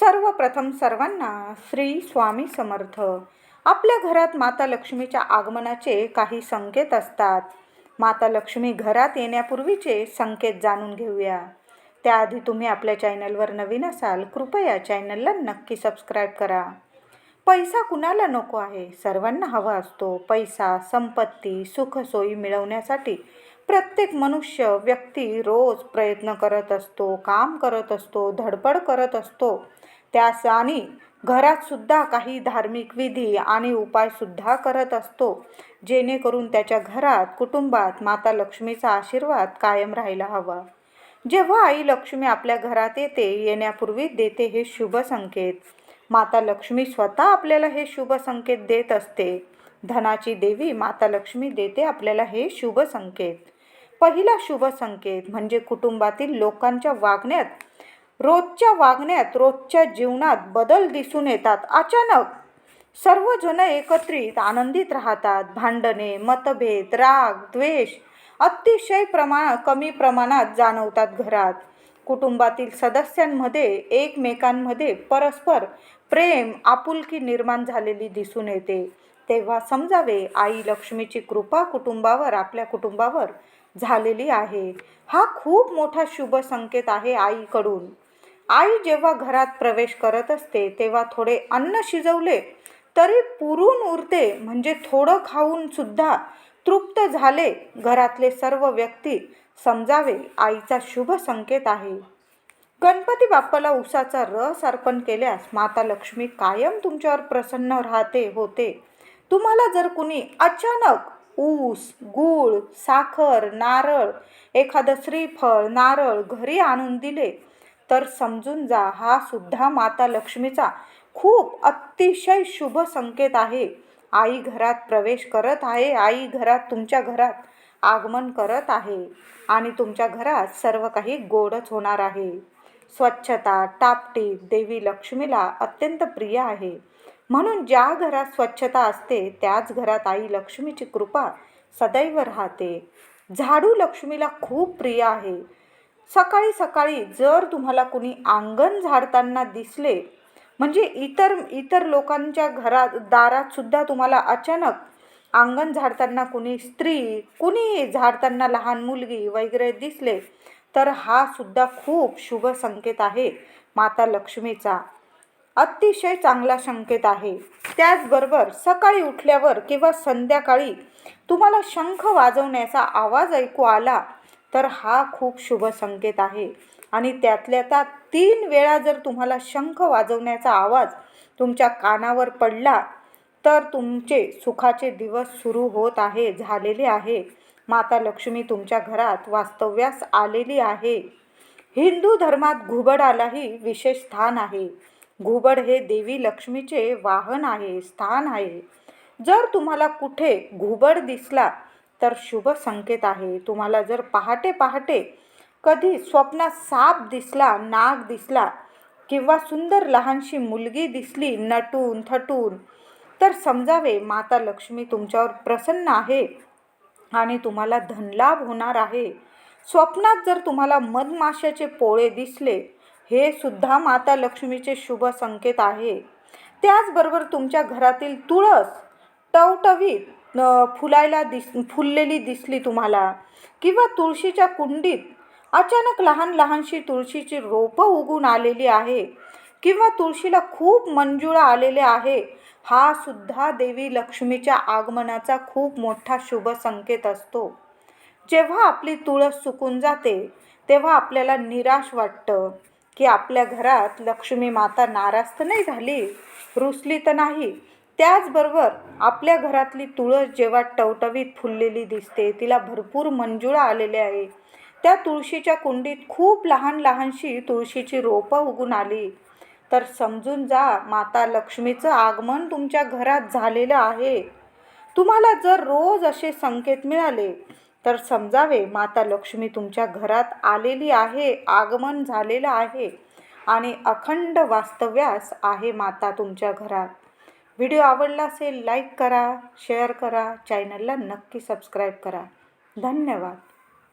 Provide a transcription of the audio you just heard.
सर्वप्रथम सर्वांना श्री स्वामी समर्थ. आपल्या घरात माता लक्ष्मीच्या आगमनाचे काही संकेत असतात. माता लक्ष्मी घरात येण्यापूर्वीचे संकेत जाणून घेऊया. त्याआधी तुम्ही आपल्या चॅनलवर नवीन असाल कृपया चॅनलला नक्की सबस्क्राईब करा. पैसा कुणाला नको आहे? सर्वांना हवा असतो. पैसा संपत्ती सुखसोयी मिळवण्यासाठी प्रत्येक मनुष्य व्यक्ती रोज प्रयत्न करत असतो काम करत असतो धडपड करत असतो. त्यास आणि घरातसुद्धा काही धार्मिक विधी आणि उपायसुद्धा करत असतो. जेणेकरून त्याच्या घरात कुटुंबात माता लक्ष्मीचा आशीर्वाद कायम राहायला हवा. जेव्हा आई लक्ष्मी आपल्या घरात येते येण्यापूर्वी देते हे शुभ संकेत. माता लक्ष्मी स्वतः आपल्याला हे शुभ संकेत देत असते. धनाची देवी माता लक्ष्मी देते आपल्याला हे शुभ संकेत. पहिला शुभ संकेत म्हणजे कुटुंबातील लोकांच्या वागण्यात रोजच्या वागण्यात रोजच्या जीवनात बदल दिसून येतात. अचानक सर्वजण एकत्रित आनंदित राहतात. भांडणे मतभेद राग द्वेष अतिशय प्रमाण कमी प्रमाणात जाणवतात घरात. कुटुंबातील सदस्यांमध्ये एकमेकांमध्ये परस्पर प्रेम आपुलकी निर्माण झालेली दिसून येते. तेव्हा समजावे आई लक्ष्मीची कृपा कुटुंबावर आपल्या कुटुंबावर झालेली आहे. हा खूप मोठा शुभ संकेत आहे आईकडून. आई जेव्हा घरात प्रवेश करत असते तेव्हा थोडे अन्न शिजवले तरी पुरून उरते म्हणजे थोडं खाऊन सुद्धा तृप्त झाले. घरातले सर्व व्यक्ती समजावे आईचा शुभ संकेत आहे. गणपती बाप्पाला उसाचा रस अर्पण केल्यास माता लक्ष्मी कायम तुमच्यावर प्रसन्न राहते होते. तुम्हाला जर कुणी अचानक ऊस गूळ साखर नारळ एखादं श्रीफळ नारळ घरी आणून दिले तर समजून जा हा सुद्धा माता लक्ष्मीचा खूप अतिशय शुभ संकेत आहे. आई घरात प्रवेश करत आहे आई घरात तुमच्या घरात आगमन करत आहे आणि तुमच्या घरात सर्व काही गोडच होणार आहे. स्वच्छता टापटीप देवी लक्ष्मीला अत्यंत प्रिय आहे. म्हणून ज्या घरात स्वच्छता असते त्याच घरात आई लक्ष्मीची कृपा सदैव राहते. झाडू लक्ष्मीला खूप प्रिय आहे. सकाळी सकाळी जर तुम्हाला कुणी अंगण झाडताना दिसले म्हणजे इतर इतर लोकांच्या घरात दारातसुद्धा तुम्हाला अचानक अंगण झाडताना कुणी स्त्री कुणी झाडताना लहान मुलगी वगैरे दिसले तर हा सुद्धा खूप शुभ संकेत आहे माता लक्ष्मीचा. अतिशय चांगला संकेत आहे. त्याचबरोबर सकाळी उठल्यावर किंवा संध्याकाळी तुम्हाला शंख वाजवण्याचा आवाज ऐकू आला तर हा खूप शुभ संकेत आहे. आणि त्यातल्या त्या तीन वेळा जर तुम्हाला शंख वाजवण्याचा आवाज तुमच्या कानावर पडला तर तुमचे सुखाचे दिवस सुरू होत आहे झालेले आहे. माता लक्ष्मी तुमच्या घरात वास्तव्यास आलेली आहे. हिंदू धर्मात घुबडालाही विशेष स्थान आहे. घुबड हे देवी लक्ष्मीचे वाहन आहे स्थान आहे. जर तुम्हाला कुठे घुबड दिसला तर शुभ संकेत आहे. तुम्हाला जर पहाटे पहाटे कधी स्वप्नात साप दिसला नाग दिसला किंवा सुंदर लहानशी मुलगी दिसली नटून थटून तर समजावे माता लक्ष्मी तुमच्यावर प्रसन्न आहे आणि तुम्हाला धनलाभ होणार आहे. स्वप्नात जर तुम्हाला मधमाशाचे पोळे दिसले हे सुद्धा माता लक्ष्मीचे शुभ संकेत आहे. त्याचबरोबर तुमच्या घरातील तुळस टवटवीत फुलायला दिस फुललेली दिसली तुम्हाला. किंवा तुळशीच्या कुंडीत अचानक लहान लहानशी तुळशीची रोपं उगून आलेली आहे. किंवा तुळशीला खूप मंजुळा आलेले आहे. हा सुद्धा देवी लक्ष्मीच्या आगमनाचा खूप मोठा शुभ संकेत असतो. जेव्हा आपली तुळस सुकून जाते तेव्हा आपल्याला निराश वाटतं. की आपल्या घरात लक्ष्मी माता नाराज तर नाही झाली? रुसली तर नाही. त्याचबरोबर आपल्या घरातली तुळस जेव्हा टवटवीत फुललेली दिसते तिला भरपूर मंजुळा आलेले आहे. त्या तुळशीच्या कुंडीत खूप लहान लहानशी तुळशीची रोपं उगून आली. तर समजून जा माता लक्ष्मीचं आगमन तुमच्या घरात झालेलं आहे. तुम्हाला जर रोज असे संकेत मिळाले तर समजावे माता लक्ष्मी तुमच्या घरात आलेली आहे आगमन झालेलं आहे आणि अखंड वास्तव्यास आहे माता तुमच्या घरात. व्हिडिओ आवडला असेल लाईक करा शेअर करा चॅनलला नक्की सबस्क्राईब करा. धन्यवाद.